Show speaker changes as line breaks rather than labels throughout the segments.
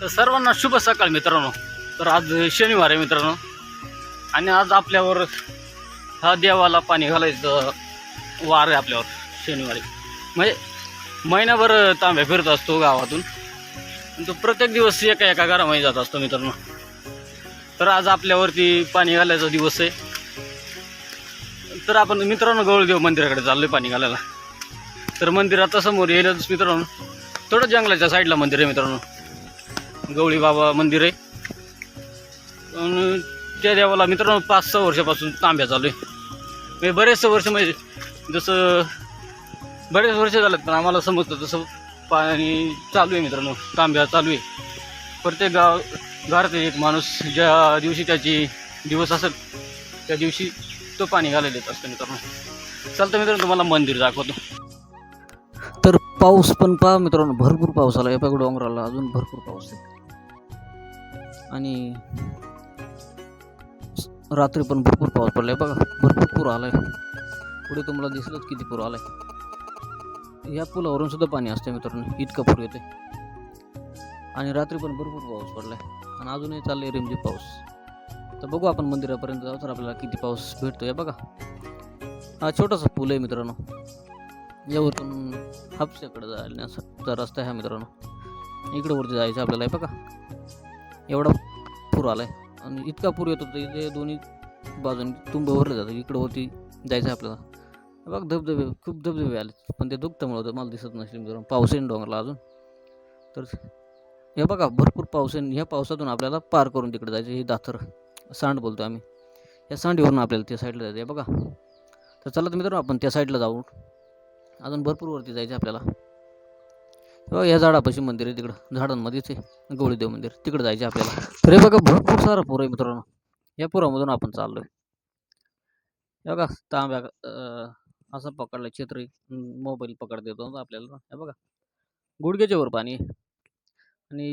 तर सर्वांना शुभ सकाळ मित्रांनो. तर आज शनिवार आहे मित्रांनो. आणि आज आपल्यावर हा देवाला पाणी घालायचं वार आहे आपल्यावर शनिवारी. म्हणजे महिनाभर तांब्या फिरत असतो गावातून. तो प्रत्येक दिवस एका एका घरामध्ये जात असतो मित्रांनो. तर आज आपल्यावरती पाणी घालायचा दिवस आहे. तर आपण मित्रांनो गौळदेव मंदिराकडे चाललो आहे पाणी घालायला. तर मंदिरात समोर येईलच मित्रांनो. थोडं जंगलाच्या साईडला मंदिर आहे मित्रांनो. गवळी बाबा मंदिर आहे. आणि त्या देवाला मित्रांनो पाच सहा वर्षापासून तांब्या चालू आहे. म्हणजे बरेचसे वर्ष म्हणजे जसं बरेच वर्ष झालं पण आम्हाला समजतं तसं पाणी चालू आहे मित्रांनो तांब्या चालू आहे. प्रत्येक गाव घरात एक माणूस ज्या दिवशी त्याची दिवस असेल त्या दिवशी तो पाणी घालायला येत असतो मित्रांनो. चालतं मित्रांनो तुम्हाला मंदिर दाखवतो. तर पाऊस पण पहा मित्रांनो भरपूर पाऊस आला. या डोंगराला अजून भरपूर पाऊस आहे. आणि रात्री पण भरपूर पाऊस पडलाय बघा. भरपूर पूर आलाय. पुढे तुम्हाला दिसलंच किती पूर आलाय. या पुलावरून सुद्धा पाणी असते मित्रांनो. इतकं पूर येते आणि रात्री पण भरपूर पाऊस पडलाय. आणि अजूनही चाललंय रिमझिम पाऊस. तर बघू आपण मंदिरापर्यंत जाऊ तर आपल्याला किती पाऊस भेटतो या बघा. हा छोटासा पूल आहे मित्रांनो. यावरून हापशाकडे जाण्याचा रस्ता आहे मित्रांनो. इकडं वरती जायचं आपल्याला आहे बघा. एवढा पूर आला आहे आणि इतका पूर येतो तर इथे दोन्ही बाजूने तुंब भरले जातं इकडं वरती जायचं आहे आपल्याला. बघ धबधबे खूप धबधबे आले. पण ते दुखल्यामुळं होतं मला दिसत नसले मित्रांनो. पाऊस आहे डोंगरला अजून? तर हे बघा भरपूर पाऊस आहे. ह्या पावसातून आपल्याला पार करून तिकडे जायचं. हे दाथर सांड बोलतो आम्ही. या सांडीवरून आपल्याला त्या साईडला जायचं आहे बघा. तर चला तर मित्रांनो आपण त्या साईडला जाऊ. अजून भरपूर वरती जायचं आहे आपल्याला बघा या झाडापाशी मंदिर आहे तिकडं. झाडांमध्येच आहे. गोळीदेव मंदिर. तिकडं जायचं आपल्याला. तर हे बघा भरपूर सारा पूर आहे मित्रांनो. या पुरामधून आपण चाललोय. हे बघा तांब्या असं पकडलं छत्री. मोबाईल पकड देतो आपल्याला. हे बघा गुडघ्याच्या वर पाणी आणि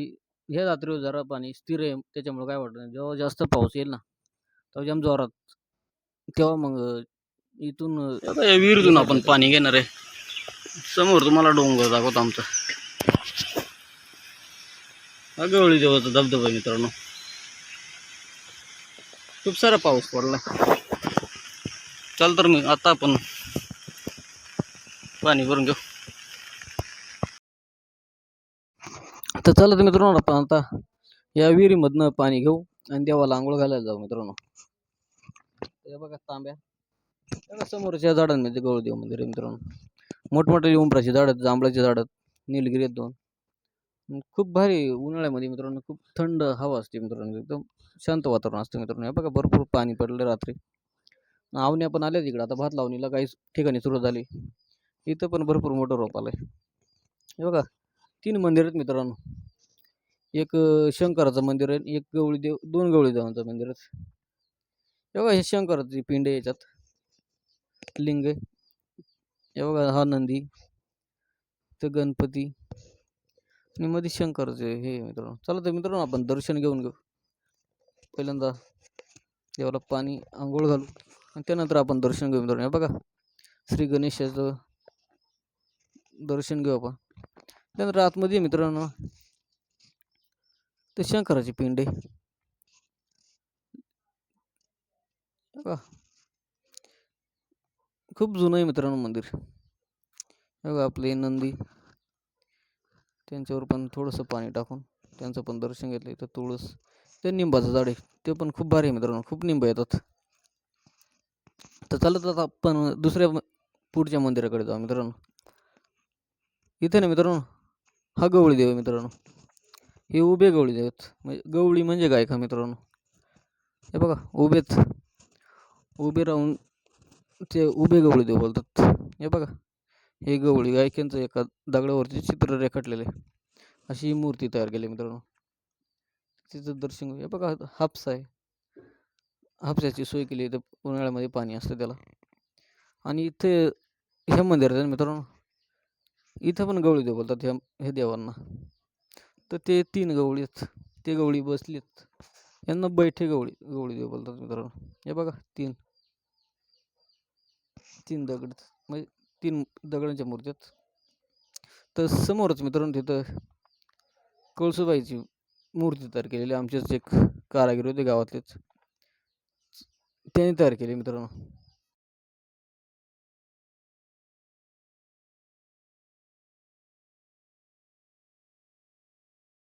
ह्या रात्रीवर जरा पाणी स्थिर आहे. त्याच्यामुळे काय वाटत नाही. जेव्हा जास्त पाऊस येईल ना तेव्हा जाम जोरात. तेव्हा मग इथून विहिरीतून आपण पाणी घेणार आहे. समोर तुम्हाला डोंगर दाखवतो आमचा. गवळी देवाचा धबधबा मित्रांनो. खूप सारा पाऊस पडला. चल तर मग आता आपण पाणी भरून घेऊ. तर चला तर मित्रांनो आपण आता या विहिरीमधनं पाणी घेऊ आणि देवाला आंघोळ घालायला जाऊ मित्रांनो. हे बघा तांब्या. बघा समोरच्या झाडांमध्ये गवळदेव मंदिर आहे मित्रांनो. मोठमोठे उंबराची झाडं आहेत जांभळाची झाडं निलगिरी आहेत दोन. खूप भारी उन्हाळ्यामध्ये मित्रांनो खूप थंड हवा असते मित्रांनो एकदम शांत वातावरण असतं मित्रांनो. हे बघा भरपूर पाणी पडलं रात्री. आवण्या पण आल्या इकडं. आता भात लावणीला काही ठिकाणी सुरू झाली. इथं पण भरपूर मोठं रोप आलंय. हे बघा तीन मंदिर आहेत मित्रांनो. एक शंकराचं मंदिर आहे. एक गवळी देव दोन गवळी देवांचं मंदिर आहे हे बघा हे शंकराची पिंड आहे याच्यात. लिंग आहे. हे बघा हा नंदी तर गणपती आणि मध्ये शंकरचे हे मित्रांनो. चला तर मित्रांनो आपण दर्शन घेऊन घेऊ. पहिल्यांदा देवाला पाणी आंघोळ घालू आणि त्यानंतर आपण दर्शन घेऊ मित्रांनो बघा श्री गणेशाचं दर्शन घेऊ आपण. त्यानंतर आतमध्ये मित्रांनो ते शंकराची पिंड आहे. बघा खूप जुनं आहे मित्रांनो मंदिर. बघा आपले नंदी. त्यांच्यावर पण थोडंसं पाणी टाकून त्यांचं पण दर्शन घेतलं. इथं तुळस ते निंबाचं झाड आहे. ते पण खूप भारी आहे मित्रांनो. खूप निंब येतात. तर चालत आता आपण दुसऱ्या पुढच्या मंदिराकडे जाऊ मित्रांनो. इथे ना मित्रांनो हा गवळी देव आहे मित्रांनो. हे उभे गवळी देव आहेत. म्हणजे गवळी म्हणजे काय का मित्रांनो? हे बघा उभेच. उभे राहून ते उभे गवळी देव बोलतात. हे बघा. हे गवळी गायकांचं एका दगडावरती चित्र रेखाटलेलं आहे. अशी ही मूर्ती तयार केली मित्रांनो. तिचं दर्शन हे बघा हापसा आहे. हापसाची सोय केली तर उन्हाळ्यामध्ये पाणी असतं त्याला. आणि इथे ह्या मंदिरात आहे मित्रांनो इथं पण गवळी देव बोलतात ह्या हे देवांना. तर ते तीन गवळी आहेत. ते गवळी बसली आहेत यांना बैठे गवळी गवळी देव बोलतात मित्रांनो. हे बघा तीन. तीन दगड म्हणजे तीन दगडांच्या मूर्ती आहेत तर समोरच मित्रांनो तिथं कळसुबाईची मूर्ती तयार केलेली आमचेच एक कारागीर होते गावातलेच. त्यांनी तयार केली मित्रांनो.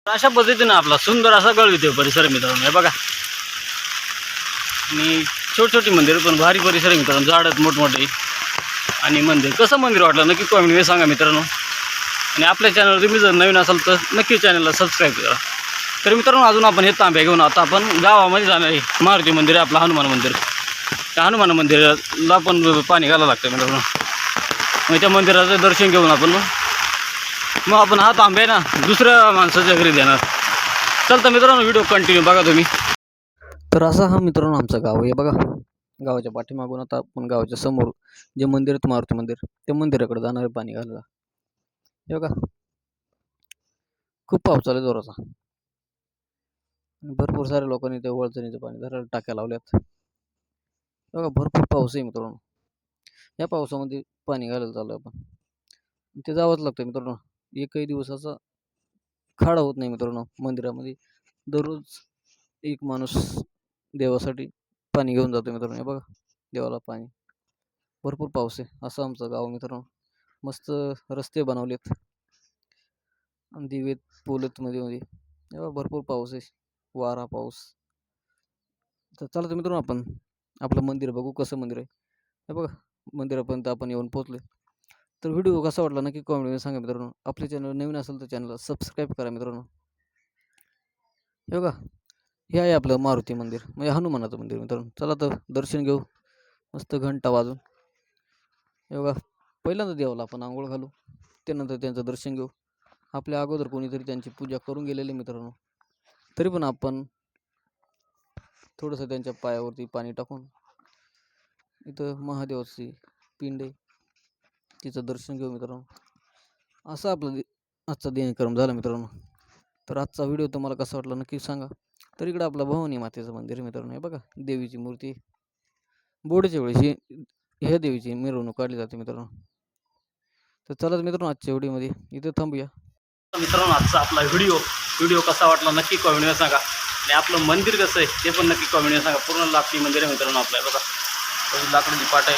अशा पद्धतीनं आपला सुंदर असा गळविते परिसर मित्रांनो. हे बघा. आणि छोटी छोटी मंदिरं पण भारी परिसर आहे मित्रांनो. आहेत मोठमोठे. आणि मंदिर. कसं मंदिर वाटलं? नक्की कॉमेंटमध्ये सांगा मित्रांनो. आणि आपल्या चॅनलवर तुम्ही जर नवीन असाल तर नक्की चॅनलला सबस्क्राईब करा. तर मित्रांनो अजून आपण हे तांब्या घेऊन आता आपण गावामध्ये जाणार आहे. मारुती मंदिर आहे आपलं हनुमान मंदिर. त्या हनुमान मंदिराला पण पाणी घालावं लागतं मित्रांनो. मग त्या मंदिराचं दर्शन घेऊन आपण. मग आपण हा तांबे ना दुसऱ्या माणसाच्या घरी देणार. चलता मित्रांनो व्हिडिओ कंटिन्यू बघा तुम्ही.
तर असा हा मित्रांनो आमचं गाव आहे बघा. गावाच्या पाठीमागून आता आपण गावाच्या समोर जे मंदिर आहे मारुती मंदिर त्या मंदिराकडे जाणारे पाणी घालायला. हे बघा. खूप पाऊस चालू आहे जोराचा. भरपूर साऱ्या लोकांनी त्या वळचणीचं पाणी धरायला टाक्या लावल्यात. बघा भरपूर पाऊस आहे मित्रांनो. या पावसामध्ये पाणी घालायला चालू आहे आपण ते जावंच लागतं मित्रांनो. एकही दिवसाचा खाडा होत नाही मित्रांनो मंदिरामध्ये. दररोज एक माणूस देवासाठी पाणी घेऊन जातो मित्रांनो. हे बघा देवाला पाणी. भरपूर पाऊस आहे असं आमचं गाव मित्रांनो. मस्त रस्ते बनवलेत. दिवेत पोलत मध्ये मध्ये. हे बघा भरपूर पाऊस आहे. वारा पाऊस. तर चला तर मित्रांनो आपण आपलं मंदिर बघू कसं मंदिर आहे. हे बघा मंदिरापर्यंत आपण येऊन पोहोचले तर व्हिडिओ कसा वाटला नक्की कॉमेंटमध्ये सांगा मित्रांनो. आपले चॅनल नवीन असेल तर चॅनलला सबस्क्राईब करा मित्रांनो. हे बघा हे आहे आपलं मारुती मंदिर म्हणजे हनुमानाचं मंदिर मित्रांनो. चला तर दर्शन घेऊ. मस्त घंटा वाजून. एवढा पहिल्यांदा देवाला आपण आंघोळ घालू. त्यानंतर त्यांचं दर्शन घेऊ. आपल्या अगोदर कोणीतरी त्यांची पूजा करून गेलेली मित्रांनो. तरी पण आपण थोडंसं त्यांच्या पायावरती पाणी टाकून इथं महादेवाची पिंड आहे तिचं दर्शन घेऊ मित्रांनो. असं आपलं आजचा दिनक्रम झाला मित्रांनो. तर आजचा व्हिडिओ तुम्हाला कसा वाटला नक्की सांगा. तर इकडं आपलं भवानी मातेचं मंदिर आहे मित्रांनो. हे बघा देवीची मूर्ती. बोर्डच्या वेळेस ह्या देवीची मिरवणूक काढली जाते मित्रांनो. तर चला मित्रांनो आजच्या व्हिडिओमध्ये. इथं थांबूया.
मित्रांनो आजचा आपला व्हिडिओ व्हिडिओ कसा वाटला नक्की कॉमेंटमध्ये सांगा. आणि आपलं मंदिर कसं आहे ते पण नक्की कॉमेंटमध्ये सांगा. पूर्ण लाकडी मंदिर आहे मित्रांनो आपल्या बघा लाकडीची पाट आहे